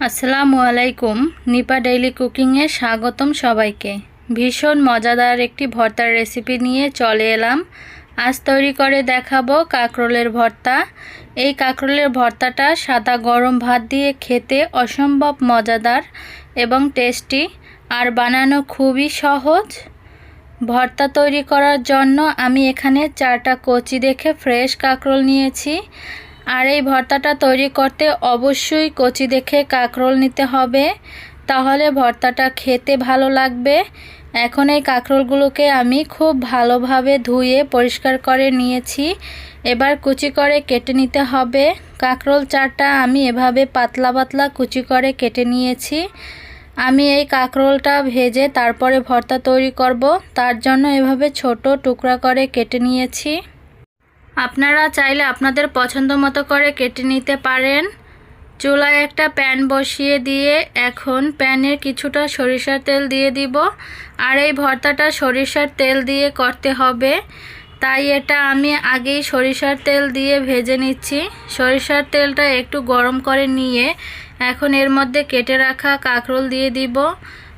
আসসালামু আলাইকুম। নিপা ডেইলি কুকিংয়ে স্বাগতম সবাইকে। ভীষণ মজাদার একটি ভর্তার রেসিপি নিয়ে চলে এলাম। আজ তৈরি করে দেখাবো কাঁকরোলের ভর্তা। এই কাঁকরোলের ভর্তাটা সাদা গরম ভাত দিয়ে খেতে অসম্ভব মজাদার এবং টেস্টি আর বানানো খুবই সহজ। ভর্তা তৈরি করার জন্য আমি এখানে চারটা কচি দেখে ফ্রেশ কাঁকরোল নিয়েছি। আর এই ভর্তাটা তৈরি করতে অবশ্যই কচি দেখে কাঁকরোল নিতে হবে। তাহলে ভর্তাটা খেতে ভালো লাগবে। এখন এই কাঁকরোলগুলোকে আমি খুব ভালোভাবে ধুয়ে পরিষ্কার করে নিয়েছি। এবার কুচি করে কেটে নিতে হবে। কাঁকরোল চারটা আমি এভাবে পাতলা পাতলা কুচি করে কেটে নিয়েছি। আমি এই কাঁকরোলটা ভেজে তারপরে ভর্তা তৈরি করব। তার জন্য এভাবে ছোট টুকরা করে কেটে নিয়েছি। আপনারা চাইলে আপনাদের পছন্দ মতো করে কেটে নিতে পারেন। চুলায় একটা প্যান বসিয়ে দিয়ে এখন প্যানের কিছুটা সরিষার তেল দিয়ে দিব। আর এই ভর্তাটা সরিষার তেল দিয়ে করতে হবে। তাই এটা আমি আগেই সরিষার তেল দিয়ে ভেজে নিচ্ছি। সরিষার তেলটা একটু গরম করে নিয়ে এখন এর মধ্যে কেটে রাখা কাঁকরোল দিয়ে দিব।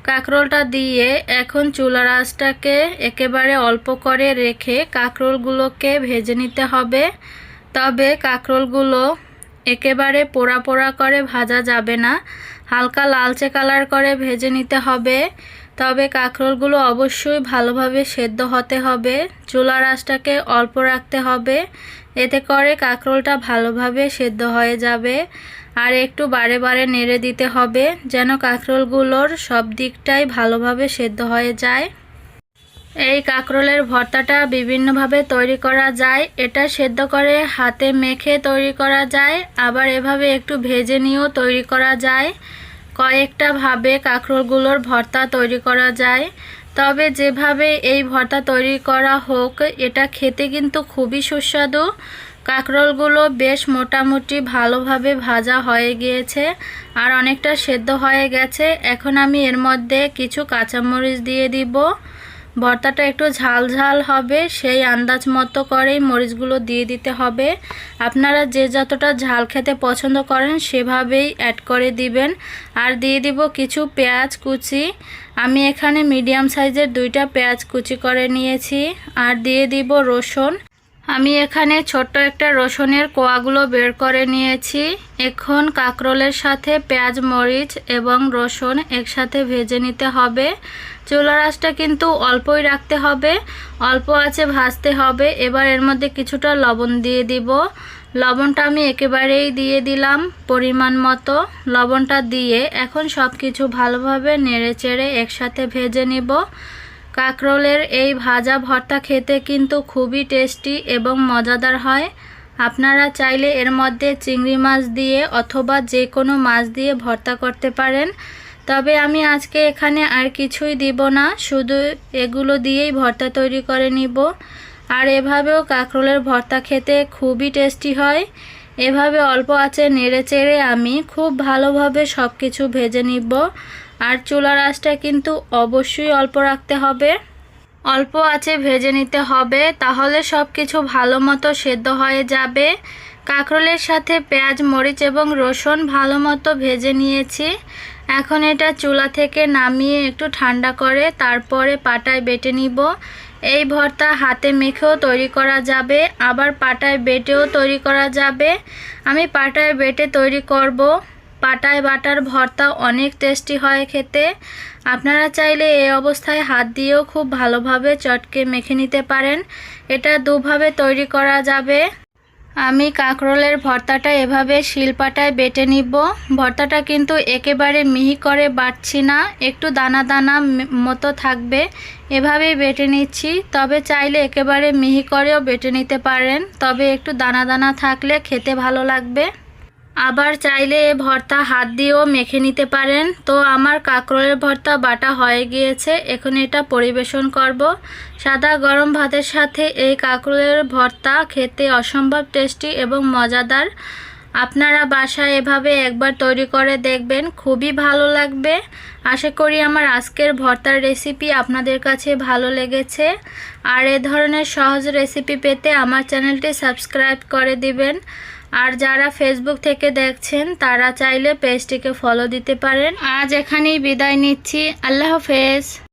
কাঁকরোলটা দিয়ে এখন চুলা আঁচটাকে একেবারে অল্প করে রেখে কাঁকরোলগুলোকে ভেজে নিতে হবে। তবে কাঁকরোলগুলো একেবারে পোড়া পোড়া করে ভাজা যাবে না। হালকা লালচে কালার করে ভেজে নিতে হবে। তবে কাঁকরোলগুলো অবশ্যই ভালোভাবে সেদ্ধ হতে হবে। চুলা আঁচটাকে অল্প রাখতে হবে। এতে করে কাঁকরোলটা ভালোভাবে সেদ্ধ হয়ে যাবে। আর একটু বারে বারে নেড়ে দিতে হবে, যেন কাঁকরোলগুলোর সব দিকটাই ভালোভাবে সেদ্ধ হয়ে যায়। এই কাঁকরোলের ভর্তাটা বিভিন্নভাবে তৈরি করা যায়, এটা সেদ্ধ করে হাতে মেখে তৈরি করা যায়, আবার এভাবে একটু ভেজে নিয়েও তৈরি করা যায়। কয়েকটা ভাবে কাঁকরোলগুলোর ভর্তা তৈরি করা যায়। তবে যেভাবে এই ভর্তা তৈরি করা হোক, এটা খেতে কিন্তু খুবই সুস্বাদু। কাঁকরোলগুলো বেশ মোটামুটি ভালোভাবে ভাজা হয়ে গিয়েছে আর অনেকটা সেদ্ধ হয়ে গেছে। এখন আমি এর মধ্যে কিছু কাঁচামরিচ দিয়ে দিব। ভর্তাটা একটু ঝাল ঝাল হবে, সেই আন্দাজ মতো করেই মরিচগুলো দিয়ে দিতে হবে। আপনারা যে যতটা ঝাল খেতে পছন্দ করেন সেভাবেই অ্যাড করে দিবেন। আর দিয়ে দিব কিছু পেঁয়াজ কুচি। আমি এখানে মিডিয়াম সাইজের দুইটা পেঁয়াজ কুচি করে নিয়েছি। আর দিয়ে দিব রসুন। আমি এখানে ছোট্ট একটা রসুনের কোয়াগুলো বের করে নিয়েছি। এখন কাঁকরোলের সাথে পেঁয়াজ, মরিচ এবং রসুন একসাথে ভেজে নিতে হবে। চুলার আঁচটা কিন্তু অল্পই রাখতে হবে, অল্প আছে ভাজতে হবে। এবার এর মধ্যে কিছুটা লবণ দিয়ে দিব। লবণটা আমি একেবারেই দিয়ে দিলাম পরিমাণ মতো। লবণটা দিয়ে এখন সব কিছু ভালোভাবে নেড়ে চেড়ে একসাথে ভেজে নিব। কাঁকরোলের এই ভাজা ভর্তা খেতে কিন্তু খুবই টেস্টি এবং মজাদার হয়। আপনারা চাইলে এর মধ্যে চিংড়ি মাছ দিয়ে অথবা যে কোনো মাছ দিয়ে ভর্তা করতে পারেন। তবে আমি আজকে এখানে আর কিছুই দিব না, শুধু এগুলো দিয়েই ভর্তা তৈরি করে নিব। আর এভাবেও কাঁকরোলের ভর্তা খেতে খুবই টেস্টি হয়। এভাবে অল্প আছে নেড়ে চেড়ে আমি খুব ভালোভাবে সব কিছু ভেজে নিব। আর চুলার আঁচটা কিন্তু অবশ্যই অল্প রাখতে হবে। অল্প আছে ভেজে নিতে হবে, তাহলে সব কিছু ভালো মতো সেদ্ধ হয়ে যাবে। কাঁকরোলের সাথে পেঁয়াজ, মরিচ এবং রসুন ভালো মতো ভেজে নিয়েছি। এখন এটা চুলা থেকে নামিয়ে একটু ঠান্ডা করে তারপরে পাটায় বেটে নিব। এই ভর্তা হাতে মেখেও তৈরি করা যাবে, আবার পাটায় বেটেও তৈরি করা যাবে। আমি পাটায় বেটে তৈরি করব। পাটায় বাটার ভর্তা অনেক টেস্টি হয় খেতে। আপনারা চাইলে এই অবস্থায় হাত দিয়েও খুব ভালোভাবে চটকে মেখে নিতে পারেন। এটা দুভাবে তৈরি করা যাবে। আমি কাঁকরোলের ভর্তাটা এভাবে শিলপাটায় বেটে নিব। ভর্তাটা কিন্তু একেবারে মিহি করে বাটছি না, একটু দানা দানা মতো থাকবে। এভাবেই বেটে নিচ্ছি, তবে চাইলে একেবারে মিহি করেও বেটে নিতে পারেন। তবে একটু দানা দানা থাকলে খেতে ভালো লাগবে। আবার চাইলে এ ভর্তা হাত দিয়েও মেখে নিতে পারেন। তো আমার কাঁকরোলের ভর্তা বাটা হয়ে গিয়েছে, এখন এটা পরিবেশন করব। সাদা গরম ভাতের সাথে এই কাঁকরোলের ভর্তা খেতে অসম্ভব টেস্টি এবং মজাদার। আপনারা বাসায় এভাবে একবার তৈরি করে দেখবেন, খুবই ভালো লাগবে। আশা করি আমার আজকের ভর্তার রেসিপি আপনাদের কাছে ভালো লেগেছে। আর এ ধরনের সহজ রেসিপি পেতে আমার চ্যানেলটি সাবস্ক্রাইব করে দিবেন। আর যারা ফেসবুক থেকে দেখছেন, তারা চাইলে পেজটিকে ফলো দিতে পারেন। আজ এখানেই বিদায় নিচ্ছি। আল্লাহ হাফেজ।